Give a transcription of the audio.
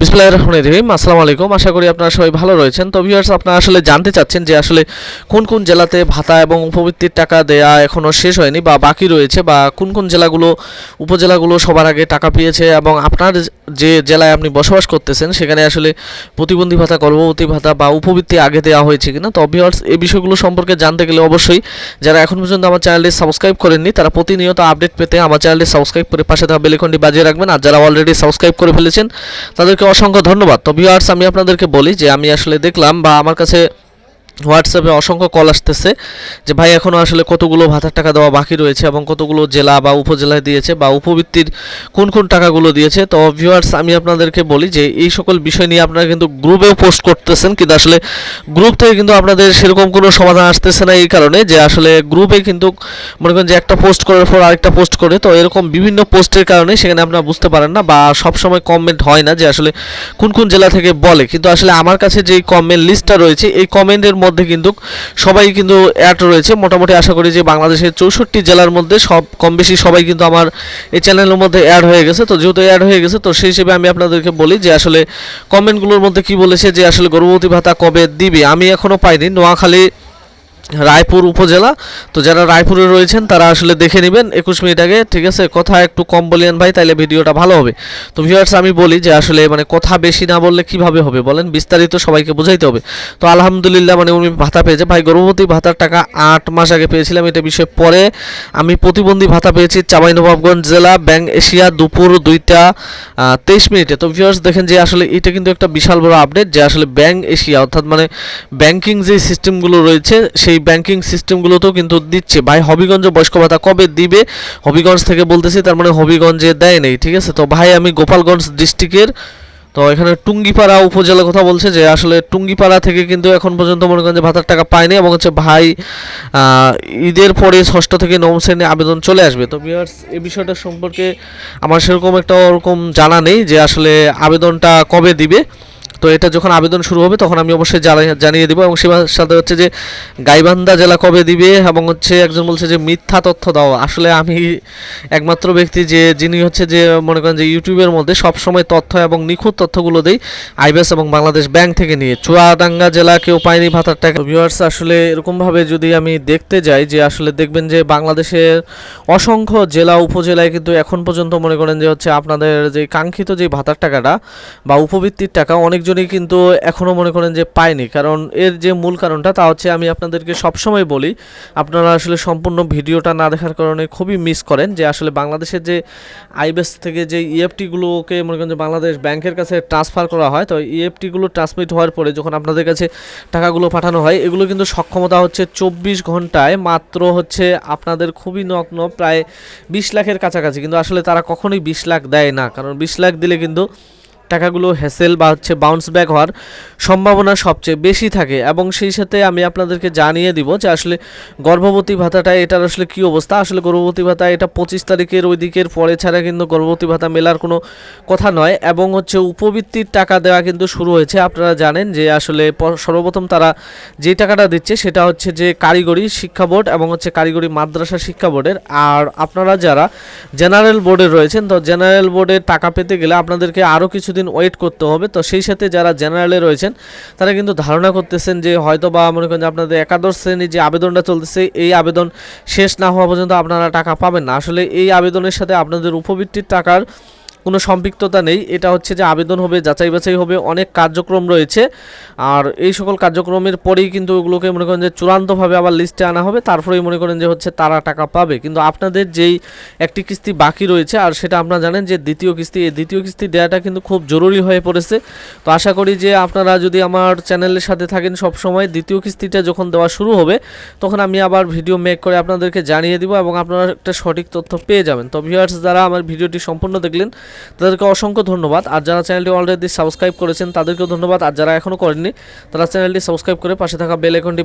বিসমিল্লাহির রহমানির রহিম। আসসালামু আলাইকুম। আশা করি আপনারা সবাই ভালো রয়েছেন। তো ভিউয়ার্স আপনারা আসলে জানতে চাচ্ছেন যে আসলে কোন কোন জেলাতে ভাতা এবং উপবৃত্তির টাকা দেয়া এখনও শেষ হয়নি বা বাকি রয়েছে বা কোন কোন জেলাগুলো, উপজেলাগুলো সবার আগে টাকা পেয়েছে এবং আপনার যে জেলায় আপনি বসবাস করতেছেন, সেখানে আসলে প্রতিবন্ধী ভাতা, গর্ভবতী ভাতা বা উপবৃত্তি আগে দেওয়া হয়েছে কিনা? তো ভিউয়ার্স এই বিষয়গুলো সম্পর্কে জানতে গেলে অবশ্যই যারা এখন পর্যন্ত আমার চ্যানেলটি সাবস্ক্রাইব করেননি, তারা প্রতিনিয়ত আপডেট পেতে আমার চ্যানেলটি সাবস্ক্রাইব করে পাশে থাকা বেলিকনটি বাজিয়ে রাখবেন। আর যারা অলরেডি সাবস্ক্রাইব করে ফেলেছেন, তাদেরকে অসংখ্য ধন্যবাদ। তো ভিউয়ার্স আমি আপনাদেরকে বলি যে আমি আসলে দেখলাম বা আমার কাছে হোয়াটসঅ্যাপে অসংখ্য কল আসতেছে যে, ভাই এখনও আসলে কতগুলো ভাতার টাকা দেওয়া বাকি রয়েছে এবং কতগুলো জেলা বা উপজেলায় দিয়েছে বা উপবৃত্তির কোন কোন টাকাগুলো দিয়েছে? তো ভিউয়ার্স আমি আপনাদেরকে বলি যে, এই সকল বিষয় নিয়ে আপনারা কিন্তু গ্রুপেও পোস্ট করতেছেন, কিন্তু আসলে গ্রুপ থেকে কিন্তু আপনাদের সেরকম কোনো সমাধান আসতেছে না এই কারণে যে, আসলে গ্রুপে কিন্তু মনে করেন যে, একটা পোস্ট করার পর আরেকটা পোস্ট করে। তো এরকম বিভিন্ন পোস্টের কারণে সেখানে আপনারা বুঝতে পারেন না বা সব সময় কমেন্ট হয় না যে, আসলে কোন কোন জেলা থেকে বলে। কিন্তু আসলে আমার কাছে যেই কমেন্ট লিস্টটা রয়েছে, এই কমেন্টের মধ্যে কিন্তু সবাই কিন্তু অ্যাড রয়েছে। মোটামুটি আশা করি যে বাংলাদেশের চৌষট্টি জেলার মধ্যে সব কম বেশি সবাই কিন্তু আমার এই চ্যানেলের মধ্যে অ্যাড হয়ে গেছে। তো যেহেতু অ্যাড হয়ে গেছে, তো সেই হিসেবে আমি আপনাদেরকে বলি যে আসলে কমেন্টগুলোর মধ্যে কি বলেছে যে আসলে গর্ভবতী ভাতা কবে দিবে? আমি এখনও পাইনি। নোয়াখালী রায়পুর উপজেলা। তো যারা রায়পুরে রয়েছেন, তারা আসলে দেখে নেবেন। একুশ মিনিট আগে, ঠিক আছে, কথা একটু কম বলিয়েন ভাই, তাইলে ভিডিওটা ভালো হবে। তো ভিউয়ার্স আমি বলি যে আসলে মানে কথা বেশি না বললে কীভাবে হবে বলেন? বিস্তারিত সবাইকে বোঝাইতে হবে। তো আলহামদুলিল্লাহ মানে উনি ভাতা পেয়েছে। ভাই, গর্ভবতী ভাতার টাকা আট মাস আগে পেয়েছিলাম, এটা বিষয়ে পরে আমি প্রতিবন্ধী ভাতা পেয়েছি চাঁপাইনবাবগঞ্জ জেলা, ব্যাংক এশিয়া, দুপুর দুইটা তেইশ মিনিটে। তো ভিউয়ার্স দেখেন যে আসলে এটা কিন্তু একটা বিশাল বড় আপডেট যে আসলে ব্যাংক এশিয়া, অর্থাৎ মানে ব্যাংকিং যে সিস্টেমগুলো রয়েছে, সেই ব্যাংকিং সিস্টেমগুলোতেও কিন্তু দিচ্ছে। ভাই, হবিগঞ্জ বয়স্ক ভাতা কবে দিবে? হবিগঞ্জ থেকে বলতেছি, তার মানে হবিগঞ্জে দেয় নেই, ঠিক আছে? তো ভাই, আমি গোপালগঞ্জ ডিস্ট্রিক্টের তো এখানে টুঙ্গিপাড়া উপজেলার কথা বলছে যে, আসলে টুঙ্গিপাড়া থেকে কিন্তু এখন পর্যন্ত মনে করেন যে ভাতার টাকা পায়নি এবং হচ্ছে ভাই ঈদের পরে ষষ্ঠ থেকে নবম শ্রেণি আবেদন চলে আসবে। তো বিয়ার্স এই বিষয়টা সম্পর্কে আমার সেরকম একটা ওরকম জানা নেই যে আসলে আবেদনটা কবে দিবে। তো এটা যখন আবেদন শুরু হবে, তখন আমি অবশ্যই জানিয়ে দেবো এবং সে সাথে হচ্ছে যে গাইবান্ধা জেলা কবে দিবে এবং হচ্ছে একজন বলছে যে মিথ্যা তথ্য দাও। আসলে আমি একমাত্র ব্যক্তি যে, যিনি হচ্ছে যে মনে করেন যে ইউটিউবের মধ্যে সবসময় তথ্য এবং নিখুঁত তথ্যগুলো দেই আইবিএস এবং বাংলাদেশ ব্যাংক থেকে নিয়ে। চুয়াডাঙ্গা জেলা কেউ পায়নি ভাতার টাকা। ভিউয়ার্স আসলে এরকমভাবে যদি আমি দেখতে যাই যে আসলে দেখবেন যে বাংলাদেশের অসংখ্য জেলা, উপজেলায় কিন্তু এখন পর্যন্ত মনে করেন যে হচ্ছে আপনাদের যে কাঙ্ক্ষিত যে ভাতার টাকাটা বা উপবৃত্তির টাকা অনেকজনই কিন্তু এখনও মনে করেন যে পায়নি। কারণ এর যে মূল কারণটা তা হচ্ছে আমি আপনাদেরকে সবসময় বলি, আপনারা আসলে সম্পূর্ণ ভিডিওটা না দেখার কারণে খুবই মিস করেন যে আসলে বাংলাদেশের যে আইবেস থেকে যে ইএফটিগুলোকে মনে করেন যে বাংলাদেশ ব্যাংকের কাছে ট্রান্সফার করা হয়, তো ইএফটিগুলো ট্রান্সমিট হওয়ার পরে যখন আপনাদের কাছে টাকাগুলো পাঠানো হয়, এগুলো কিন্তু সক্ষমতা হচ্ছে চব্বিশ ঘন্টায় মাত্র হচ্ছে আপনাদের খুবই নগ্ন প্রায় বিশ লাখের কাছাকাছি। কিন্তু আসলে তারা কখনোই বিশ লাখ দেয় না। কারণ বিশ লাখ দিলে কিন্তু টাকাগুলো হ্যাসেল বা হচ্ছে বাউন্স ব্যাক হওয়ার সম্ভাবনা সবচেয়ে বেশি থাকে। এবং সেই সাথে আমি আপনাদেরকে জানিয়ে দিব যে আসলে গর্ভবতী ভাতাটা, এটার আসলে কি অবস্থা? আসলে গর্ভবতী ভাতা এটা পঁচিশ তারিখের ওই দিকের পরে ছাড়া কিন্তু গর্ভবতী ভাতা মেলার কোনো কথা নয়। এবং হচ্ছে উপবৃত্তির টাকা দেওয়া কিন্তু শুরু হয়েছে। আপনারা জানেন যে আসলে সর্বপ্রথম তারা যে টাকাটা দিচ্ছে সেটা হচ্ছে যে কারিগরি শিক্ষা বোর্ড এবং হচ্ছে কারিগরি মাদ্রাসা শিক্ষা বোর্ডের। আর আপনারা যারা জেনারেল বোর্ডে রয়েছেন, তো জেনারেল বোর্ডের টাকা পেতে গেলে আপনাদেরকে আরও কিছুদিন ওয়েট করতে হবে। তো সেই সাথে যারা জেনারেলে রয়েছেন, তারা কিন্তু ধারণা করতেছেন যে হয়তো বা মনে করেন যে আপনাদের একাদশ শ্রেণির যে আবেদনটা চলতেছে, এই আবেদন শেষ না হওয়া পর্যন্ত আপনারা টাকা পাবেন না। আসলে এই আবেদনের সাথে আপনাদের উপবৃত্তির টাকার কোনো সম্পৃক্ততা নেই। এটা হচ্ছে যে আবেদন হবে, যাচাই বাছাই হবে, অনেক কার্যক্রম রয়েছে। আর এই সকল কার্যক্রমের পরেই কিন্তু ওগুলোকে মনে করেন যে চূড়ান্তভাবে আবার লিস্টে আনা হবে। তারপরেই মনে করেন যে হচ্ছে তারা টাকা পাবে। কিন্তু আপনাদের যেই একটি কিস্তি বাকি রয়েছে, আর সেটা আপনারা জানেন যে দ্বিতীয় কিস্তি, এই দ্বিতীয় কিস্তি দেওয়াটা কিন্তু খুব জরুরি হয়ে পড়েছে। তো আশা করি যে আপনারা যদি আমার চ্যানেলের সাথে থাকেন সব সময় দ্বিতীয় কিস্তিটা যখন দেওয়া শুরু হবে, তখন আমি আবার ভিডিও মেক করে আপনাদেরকে জানিয়ে দিব এবং আপনারা একটা সঠিক তথ্য পেয়ে যাবেন। তো ভিউয়ার্স যারা আমার ভিডিওটি সম্পূর্ণ দেখলেন তাদেরকে অসংখ্য ধন্যবাদ। আর যারা চ্যানেলটি অলরেডি সাবস্ক্রাইব করেছেন, তাদেরকেও ধন্যবাদ। আর যারা এখনও করেননি, তারা চ্যানেলটি সাবস্ক্রাইব করে পাশে থাকা বেল আইকনটি